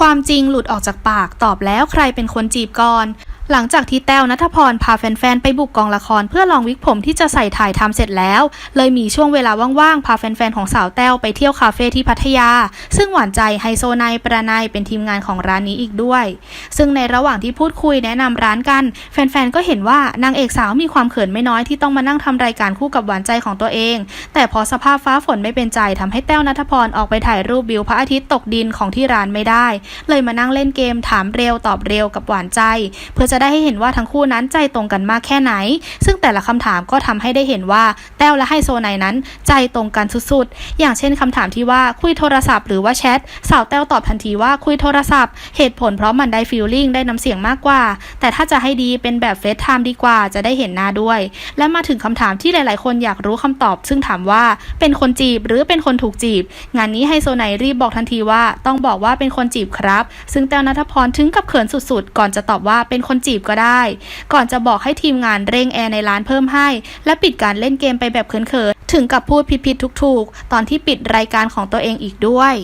ความจริงหลุดออกจากปากตอบแล้วใครเป็นคนจีบก่อน หลังจากที่แต้วนัทพรพาแฟนๆ ไปบุกกองละครเพื่อลองวิกผมที่จะใส่ถ่ายทำเสร็จแล้ว เลยมีช่วงเวลาว่างๆ พาแฟนๆ ของสาวแต้วไปเที่ยวคาเฟ่ที่พัทยา ซึ่งหวานใจไฮโซไนายประนายเป็นทีมงานของร้านนี้อีกด้วย ซึ่งในระหว่างที่พูดคุยแนะนำร้านกัน แฟนๆ ก็เห็นว่านางเอกสาวมีความเขินไม่น้อยที่ต้องมานั่งทำรายการคู่กับหวานใจของตัวเอง แต่พอสภาพฟ้าฝนไม่เป็นใจทำให้แต้วนัทพรออกไปถ่ายรูปวิวพระอาทิตย์ตกดินของที่ร้านไม่ได้ เลยมานั่งเล่นเกมถามเร็วตอบเร็วกับหวานใจ เพื่อจะได้ให้เห็นว่าทั้งคู่นั้นใจตรงกันมากแค่ไหน ซึ่งแต่ละคำถามก็ทำให้ได้เห็นว่า แต้วและไฮโซไนนั้น ใจตรงกันสุดๆ อย่างเช่นคำถามที่ว่าคุยโทรศัพท์หรือว่าแชทสาวแต้วตอบทันทีว่าคุยโทรศัพท์ เหตุผลเพราะมันได้ฟีลลิ่งได้น้ำเสียงมากกว่า แต่ถ้าจะให้ดีเป็นแบบเฟซไทม์ดีกว่าจะได้เห็นหน้าด้วย และมาถึงคำถามที่หลาย ๆ คนอยากรู้คำตอบ ซึ่งถามว่าเป็นคนจีบหรือเป็นคนถูกจีบ งานนี้ไฮโซไนรีบบอกทันทีว่าต้องบอกว่าเป็นคนจีบครับ ซึ่งแต้วนัทพรถึงกับเขินสุด ๆ ก่อนจะตอบว่าเป็นคนจีบก็ได้ ก่อนจะบอกให้ทีมงานเร่งแอร์ในร้านเพิ่มให้ และปิดการเล่นเกมไปแบบเขินๆ ถึงกับพูดผิดๆทุกๆ ตอนที่ปิดรายการของตัวเองอีกด้วย